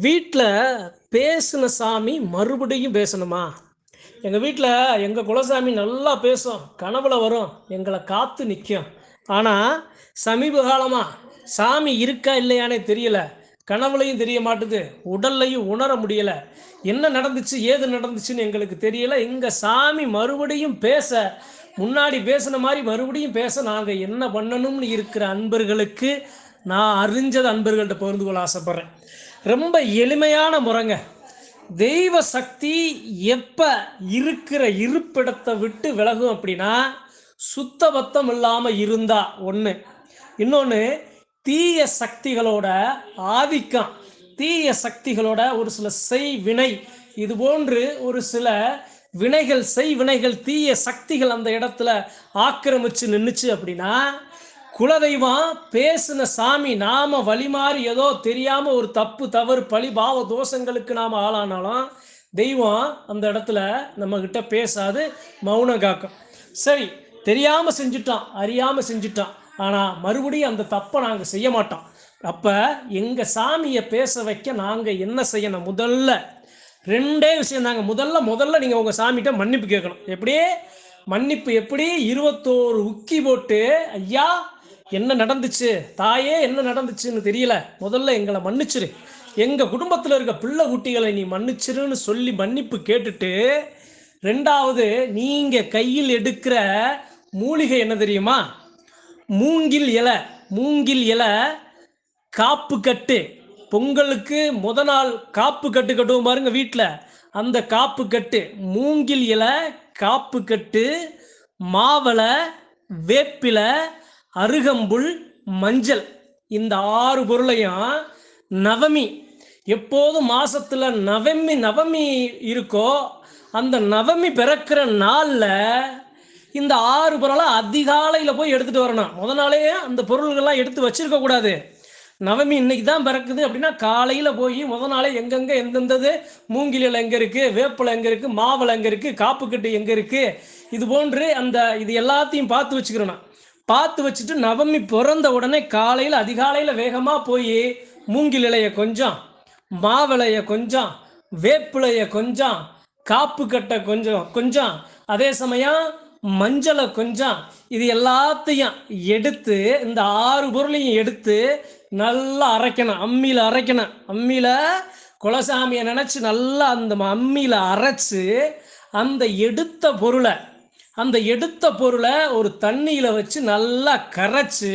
வீட்டில் பேசின சாமி மறுபடியும் பேசணுமா? எங்கள் வீட்டில் எங்கள் குலசாமி நல்லா பேசும். கனவுல வரும். எங்களை காத்து நிற்கும் ஆனால் சமீப காலமாக சாமி இருக்கா இல்லையானே தெரியல. கனவுலையும் தெரிய மாட்டுது. உடல்லையும் உணர முடியலை. என்ன நடந்துச்சு ஏது நடந்துச்சுன்னு எங்களுக்கு தெரியல. எங்கள் சாமி மறுபடியும் பேச முன்னாடி பேசின மாதிரி மறுபடியும் பேச நாங்கள் என்ன பண்ணணும்னு இருக்கிற அன்பர்களுக்கு நான் அறிஞ்சது அன்பர்கள்ட்ட பகிர்ந்து கொள்ள ஆசைப்பட்றேன். ரொம்ப எளிமையான முறைங்க. தெய்வ சக்தி எப்போ இருக்கிற இருப்பிடத்தை விட்டு விலகும் அப்படின்னா சுத்தபத்தம் இல்லாமல் இருந்தா ஒன்று இன்னொன்று தீய சக்திகளோட ஆதிக்கம். தீய சக்திகளோட ஒரு சில செய் வினை இது போன்று ஒரு சில வினைகள் செய் வினைகள் தீய சக்திகள் அந்த இடத்துல ஆக்கிரமிச்சு நின்றுச்சு அப்படின்னா குலதெய்வம் பேசின சாமி நாம வழிமாறி ஏதோ தெரியாம ஒரு தப்பு தவறு பழி பாவ தோஷங்களுக்கு நாம ஆளானாலும் தெய்வம் அந்த இடத்துல நம்ம கிட்ட பேசாது மௌனம் காக்கும். சரி தெரியாம செஞ்சுட்டான் அறியாம செஞ்சுட்டான். ஆனா மறுபடியும் அந்த தப்பை நாங்க செய்ய மாட்டோம். அப்ப எங்க சாமியை பேச வைக்க நாங்க என்ன செய்யணும்? முதல்ல ரெண்டே விஷயம் தாங்க. முதல்ல முதல்ல நீங்க உங்க சாமிகிட்ட மன்னிப்பு கேட்கணும். எப்படியே? மன்னிப்பு எப்படி? இருபத்தோரு உக்கி போட்டு ஐயா என்ன நடந்துச்சு? தாயே என்ன நடந்துச்சுன்னு தெரியல. முதல்ல எங்களை மன்னிச்சிரு. எங்கள் குடும்பத்தில் இருக்க பிள்ளை குட்டிகளை நீ மன்னிச்சிருன்னு சொல்லி மன்னிப்பு கேட்டுட்டு ரெண்டாவது நீங்கள் கையில் எடுக்கிற மூலிகை என்ன தெரியுமா? மூங்கில் இலை. மூங்கில் இலை காப்பு கட்டு. பொங்கலுக்கு முத நாள் காப்பு கட்டு கட்டுவோம் பாருங்க வீட்டில் அந்த காப்பு கட்டு மூங்கில் இலை காப்பு கட்டு மாவளை வேப்பிலை அருகம்புல் மஞ்சள். இந்த ஆறு பொருளையும் நவமி எப்போதும் மாசத்துல நவமி நவமி இருக்கோ அந்த நவமி பிறக்கிற நாளில் இந்த ஆறு பொருளை அதிகாலையில் போய் எடுத்துகிட்டு வரணும். முத நாளே அந்த பொருள்கள்லாம் எடுத்து வச்சிருக்க கூடாது. நவமி இன்னைக்கு தான் பிறக்குது அப்படின்னா காலையில் போய் முத நாளே எங்கெங்கே எந்தெந்தது மூங்கிலில் எங்கே இருக்குது வேப்பில் எங்கே இருக்குது மாவில் எங்கே இருக்குது காப்புக்கட்டு எங்கே இருக்குது இது போன்று அந்த இது எல்லாத்தையும் பார்த்து வச்சுக்கிறோம் பார்த்து வச்சுட்டு நவமி பிறந்த உடனே காலையில் அதிகாலையில் வேகமாக போய் மூங்கில் இலைய கொஞ்சம் மாவிளைய கொஞ்சம் வேப்பிலைய கொஞ்சம் காப்பு கட்டை கொஞ்சம் கொஞ்சம் அதே சமயம் மஞ்சளை கொஞ்சம் இது எல்லாத்தையும் எடுத்து இந்த ஆறு பொருளையும் எடுத்து நல்லா அரைக்கணும் அம்மியில் அரைக்கணும். அம்மியில் குலசாமியை நினச்சி நல்லா அந்த அம்மியில் அரைச்சி அந்த எடுத்த பொருளை அந்த எடுத்த பொருளை ஒரு தண்ணியில் வச்சு நல்லா கரைச்சு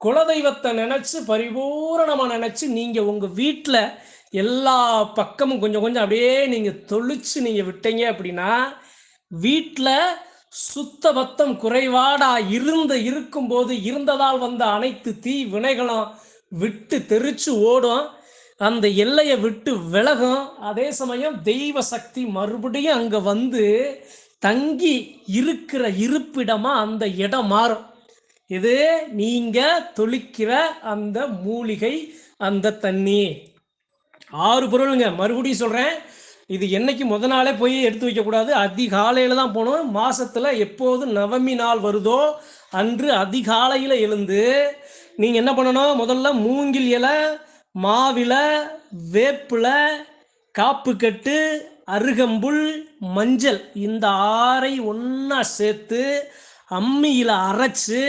குலதெய்வத்தை நினச்சி பரிபூரணமாக நினச்சி நீங்கள் உங்கள் வீட்டில் எல்லா பக்கமும் கொஞ்சம் கொஞ்சம் அப்படியே நீங்கள் தொளிச்சு நீங்கள் விட்டீங்க அப்படின்னா வீட்டில் சுத்த பத்தம் குறைபாடா இருந்த இருக்கும்போது இருந்ததால் வந்த அனைத்து தீ வினைகளும் விட்டு தெரிச்சு ஓடும். அந்த எல்லையை விட்டு விலகும். அதே சமயம் தெய்வ சக்தி மறுபடியும் அங்கே வந்து தங்கி இருக்கிற இருப்பிடமா அந்த இடம் மாறும். இது நீங்க தொளிக்கிற அந்த மூலிகை அந்த தண்ணி ஆறு பொருளுங்க. மறுபடியும் சொல்றேன். இது என்னைக்கு முத நாளே போய் எடுத்து வைக்கக்கூடாது. அதிகாலையில் தான் போகணும். மாசத்துல எப்போது நவமி நாள் வருதோ அன்று அதிகாலையில் எழுந்து நீங்கள் என்ன பண்ணணும்? முதல்ல மூங்கில் இலை மாவில வேப்பில் காப்பு கட்டு அருகம்புல் மஞ்சள். இந்த ஆறை ஒன்றா சேர்த்து அம்மியில் அரைச்சு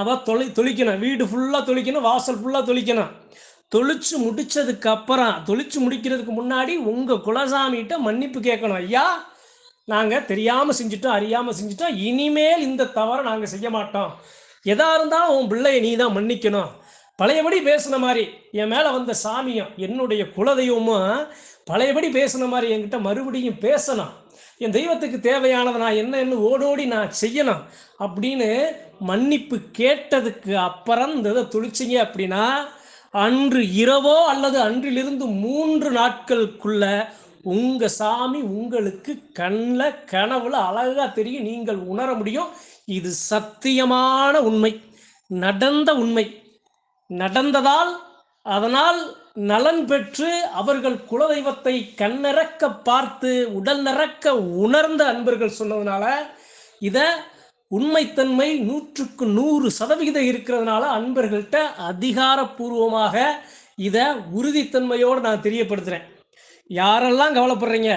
அவ தொளி தொளிக்கணும். வீடு ஃபுல்லாக தொளிக்கணும் வாசல் ஃபுல்லாக தொளிக்கணும். தொளிச்சு முடிச்சதுக்கு அப்புறம் தொளிச்சு முடிக்கிறதுக்கு முன்னாடி உங்கள் குலசாமிகிட்ட மன்னிப்பு கேட்கணும். ஐயா நாங்கள் தெரியாமல் செஞ்சுட்டோம் அறியாமல் செஞ்சுட்டோம். இனிமேல் இந்த தவறை நாங்கள் செய்ய மாட்டோம். எதா இருந்தாலும் உன் பிள்ளையை நீ தான் மன்னிக்கணும். பழையபடி பேசின மாதிரி என் மேலே வந்த சாமியும் என்னுடைய குலதெய்வமும் பழையபடி பேசின மாதிரி என்கிட்ட மறுபடியும் பேசணும். என் தெய்வத்துக்கு தேவையானது நான் என்ன என்ன ஓடோடி நான் செய்யணும் அப்படின்னு மன்னிப்பு கேட்டதுக்கு அப்புறம் இந்த இதை துளிச்சிங்க அப்படின்னா அன்று இரவோ அல்லது அன்றிலிருந்து மூன்று நாட்களுக்குள்ள உங்க சாமி உங்களுக்கு கண்ணில் கனவுல அழகா தெரியும். நீங்கள் உணர முடியும். இது சத்தியமான உண்மை. நடந்த உண்மை. நடந்ததால் அதனால் நலன் பெற்று அவர்கள் குலதெய்வத்தை கண்ணிறக்க பார்த்து உடல் நிறக்க உணர்ந்த அன்பர்கள் சொன்னதுனால இதை உண்மைத்தன்மை நூற்றுக்கு நூறு சதவிகிதம் இருக்கிறதுனால அன்பர்கள்ட்ட அதிகாரப்பூர்வமாக இதை உறுதித்தன்மையோடு நான் தெரியப்படுத்துகிறேன் யாரெல்லாம் கவலைப்படுறீங்க?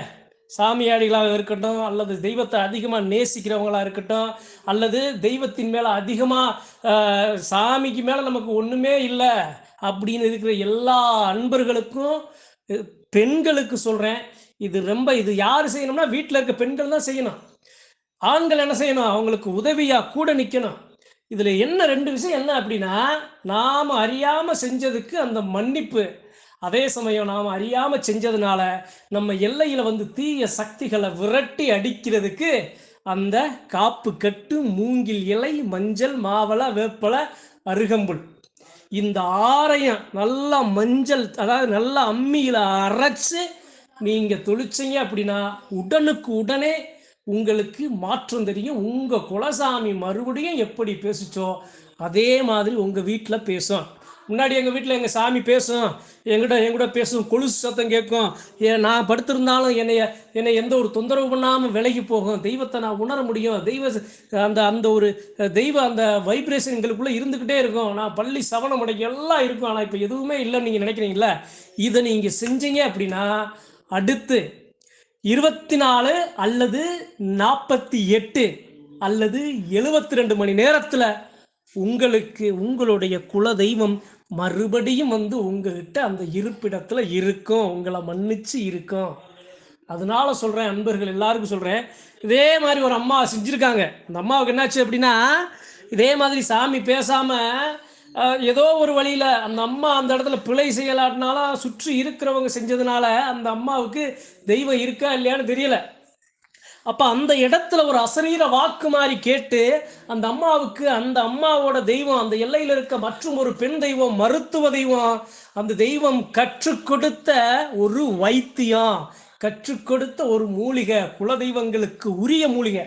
சாமியாடிகளாக இருக்கட்டும் அல்லது தெய்வத்தை அதிகமாக நேசிக்கிறவங்களாக இருக்கட்டும் அல்லது தெய்வத்தின் மேலே அதிகமாக சாமிக்கு மேலே நமக்கு ஒன்றுமே இல்லை அப்படின்னு இருக்கிற எல்லா அன்பர்களுக்கும் பெண்களுக்கு சொல்கிறேன் இது ரொம்ப இது யார் செய்யணும்னா வீட்டில் இருக்க பெண்கள் தான் செய்யணும். ஆண்கள் என்ன செய்யணும்? அவங்களுக்கு உதவியாக கூட நிற்கணும் இதில் என்ன ரெண்டு விஷயம்? என்ன அப்படின்னா நாம் அறியாமல் செஞ்சதுக்கு அந்த மன்னிப்பு அதே சமயம் நாம் அறியாமல் செஞ்சதுனால நம்ம எல்லையில் வந்து தீய சக்திகளை விரட்டி அடிக்கிறதுக்கு அந்த காப்பு கட்டு மூங்கில் இலை மஞ்சள் மாவளை வேப்பலை அருகம்புல். இந்த ஆரையும் நல்லா மஞ்சள் அதாவது நல்லா அம்மியில் அரைச்சு நீங்கள் தொளிச்சீங்க அப்படின்னா உடனுக்கு உடனே உங்களுக்கு மாற்றம் தெரியும். உங்கள் குலசாமி மறுபடியும் எப்படி பேசுச்சோ அதே மாதிரி உங்கள் வீட்டில் பேசும் முன்னாடி எங்கள் வீட்டில் எங்கள் சாமி பேசும் எங்கிட்ட எங்கூட பேசும் கொலுசு சத்தம் கேட்கும். ஏன் நான் படுத்திருந்தாலும் என்னைய என்னை எந்த ஒரு தொந்தரவு பண்ணாமல் விலகி போகும். தெய்வத்தை நான் உணர முடியும். தெய்வ அந்த அந்த ஒரு தெய்வ அந்த வைப்ரேஷன் எங்களுக்குள்ளே இருந்துக்கிட்டே இருக்கும். நான் பள்ளி சவணம் உடைக்க எல்லாம் இருக்கும். ஆனால் இப்போ எதுவுமே இல்லைன்னு நீங்கள் நினைக்கிறீங்களா? இதை நீங்கள் செஞ்சீங்க அப்படின்னா அடுத்து இருபத்தி நாலு அல்லது நாற்பத்தி எட்டு அல்லது எழுபத்தி ரெண்டு மணி நேரத்தில் உங்களுக்கு உங்களுடைய குல தெய்வம் மறுபடியும் வந்து உங்ககிட்ட அந்த இருப்பிடத்தில் இருக்கும் உங்களை மன்னிச்சு இருக்கும். அதனால சொல்கிறேன் அன்பர்கள் எல்லாருக்கும் சொல்கிறேன் இதே மாதிரி ஒரு அம்மா செஞ்சுருக்காங்க. அந்த அம்மாவுக்கு என்னாச்சு அப்படின்னா இதே மாதிரி சாமி பேசாமல் ஏதோ ஒரு வழியில் அந்த அம்மா அந்த இடத்துல பிழை செய்யலாட்டினாலும் சுற்றி இருக்கிறவங்க செஞ்சதுனால அந்த அம்மாவுக்கு தெய்வம் இருக்கா இல்லையான்னு தெரியல. அப்போ அந்த இடத்துல ஒரு அசரீர வாக்கு மாதிரி கேட்டு அந்த அம்மாவுக்கு அந்த அம்மாவோட தெய்வம் அந்த எல்லையில் இருக்க மற்றும் ஒரு பெண் தெய்வம் மருத்துவ தெய்வம் அந்த தெய்வம் கற்றுக் கொடுத்த ஒரு வைத்தியம் கற்றுக் கொடுத்த ஒரு மூலிகை குல தெய்வங்களுக்கு உரிய மூலிகை.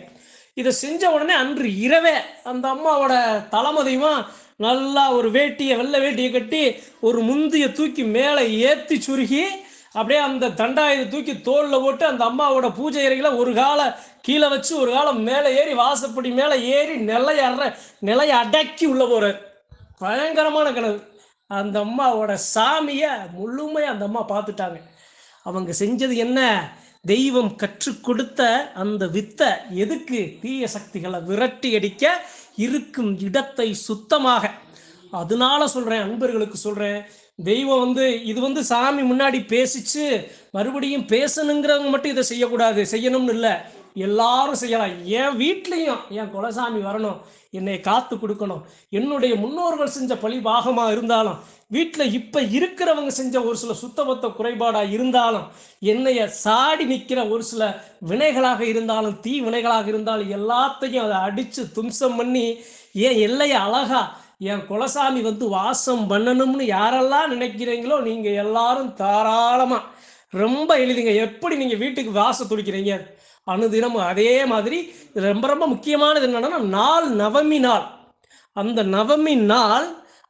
இதை செஞ்ச உடனே அன்று இரவே அந்த அம்மாவோட தலைமை தெய்வம் நல்லா ஒரு வேட்டியை வெள்ளை வேட்டியை கட்டி ஒரு முந்திய தூக்கி மேலே ஏற்றி சுருகி அப்படியே அந்த தண்டாயுத தூக்கி தோளில் போட்டு அந்த அம்மாவோட பூஜை அறைகளை ஒரு காலை கீழே வச்சு ஒரு காலம் மேலே ஏறி வாசப்படி மேலே ஏறி நிலைய நிலையை அடக்கி உள்ள போகிறார் பயங்கரமான கனவு. அந்த அம்மாவோட சாமியை முழுமையாக அந்த அம்மா பார்த்துட்டாங்க. அவங்க செஞ்சது என்ன? தெய்வம் கற்றுக் கொடுத்த அந்த வித்தை எதுக்கு? தீய சக்திகளை விரட்டி அடிக்க இருக்கும் இடத்தை சுத்தமாக. அதனால சொல்கிறேன் அன்பர்களுக்கு சொல்கிறேன் தெய்வம் வந்து இது வந்து சாமி முன்னாடி பேசிச்சு மறுபடியும் பேசணுங்கிறவங்க மட்டும் இதை செய்யக்கூடாது. செய்யணும்னு இல்லை. எல்லாரும் செய்யலாம். என் வீட்லேயும் என் குலசாமி வரணும். என்னை காத்து கொடுக்கணும். என்னுடைய முன்னோர்கள் செஞ்ச பழி பாகமாக இருந்தாலும் வீட்டில் இப்போ இருக்கிறவங்க செஞ்ச ஒரு சில சுத்தபத்த குறைபாடாக இருந்தாலும் என்னைய சாடி நிற்கிற ஒரு சில வினைகளாக இருந்தாலும் தீ வினைகளாக இருந்தாலும் எல்லாத்தையும் அதை அடித்து தும்சம் பண்ணி ஏன் எல்லையை அழகா என் குலசாமி வந்து வாசம் பண்ணணும்னு யாரெல்லாம் நினைக்கிறீங்களோ நீங்கள் எல்லாரும் தாராளமாக ரொம்ப எளிதுங்க எப்படி நீங்கள் வீட்டுக்கு வாசம் துடிக்கிறீங்க? அனுதினமும் அதே மாதிரி ரொம்ப ரொம்ப முக்கியமானது என்னன்னா நாள் நவமி நாள். அந்த நவமி நாள்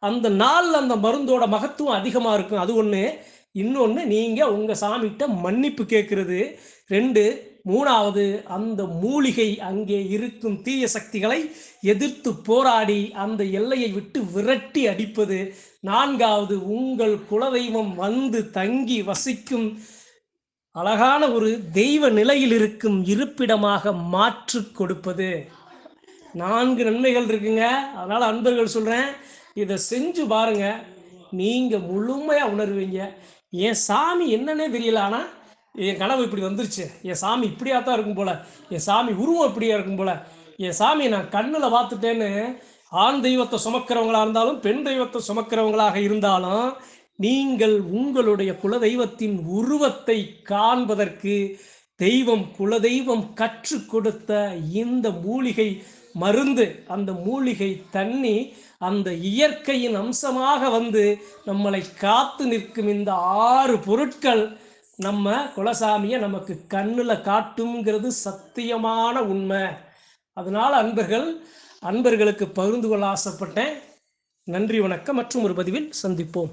அந்த நாளில் அந்த மருந்தோட மகத்துவம் அதிகமாக இருக்கும். அது ஒன்று இன்னொன்று நீங்கள் உங்கள் சாமிகிட்ட மன்னிப்பு கேட்குறது ரெண்டு மூணாவது அந்த மூலிகை அங்கே இருக்கும் தீய சக்திகளை எதிர்த்து போராடி அந்த எல்லையை விட்டு விரட்டி அடிப்பது. நான்காவது உங்கள் குலதெய்வம் வந்து தங்கி வசிக்கும் அழகான ஒரு தெய்வ நிலையில் இருக்கும் இருப்பிடமாக மாற்று கொடுப்பது. நான்கு நன்மைகள் இருக்குங்க. அதனால் அன்பர்கள் சொல்கிறேன் இதை செஞ்சு பாருங்க. நீங்கள் முழுமையாக உணர்வீங்க. என் சாமி என்னன்னே தெரியல ஆனால் என் கனவு இப்படி வந்துருச்சு. என் சாமி இப்படியா தான் இருக்கும் போல. என் சாமி உருவம் இப்படியா இருக்கும் போல. என் சாமி நான் கண்ணில் பார்த்துட்டேன்னு ஆண் தெய்வத்தை சுமக்கிறவங்களா இருந்தாலும் பெண் தெய்வத்தை சுமக்கிறவங்களாக இருந்தாலும் நீங்கள் உங்களுடைய குலதெய்வத்தின் உருவத்தை காண்பதற்கு தெய்வம் குலதெய்வம் கற்றுக் கொடுத்த இந்த மூலிகை மருந்து அந்த மூலிகை தண்ணி அந்த இயற்கையின் அம்சமாக வந்து நம்மளை காத்து நிற்கும் இந்த ஆறு பொருட்கள் நம்ம குலசாமியை நமக்கு கண்ணில் காட்டுங்கிறது சத்தியமான உண்மை. அதனால் அன்பர்கள் அன்பர்களுக்கு பகிர்ந்து கொள்ள ஆசைப்பட்டேன். நன்றி வணக்கம். மற்றும் ஒரு பதிவில் சந்திப்போம்.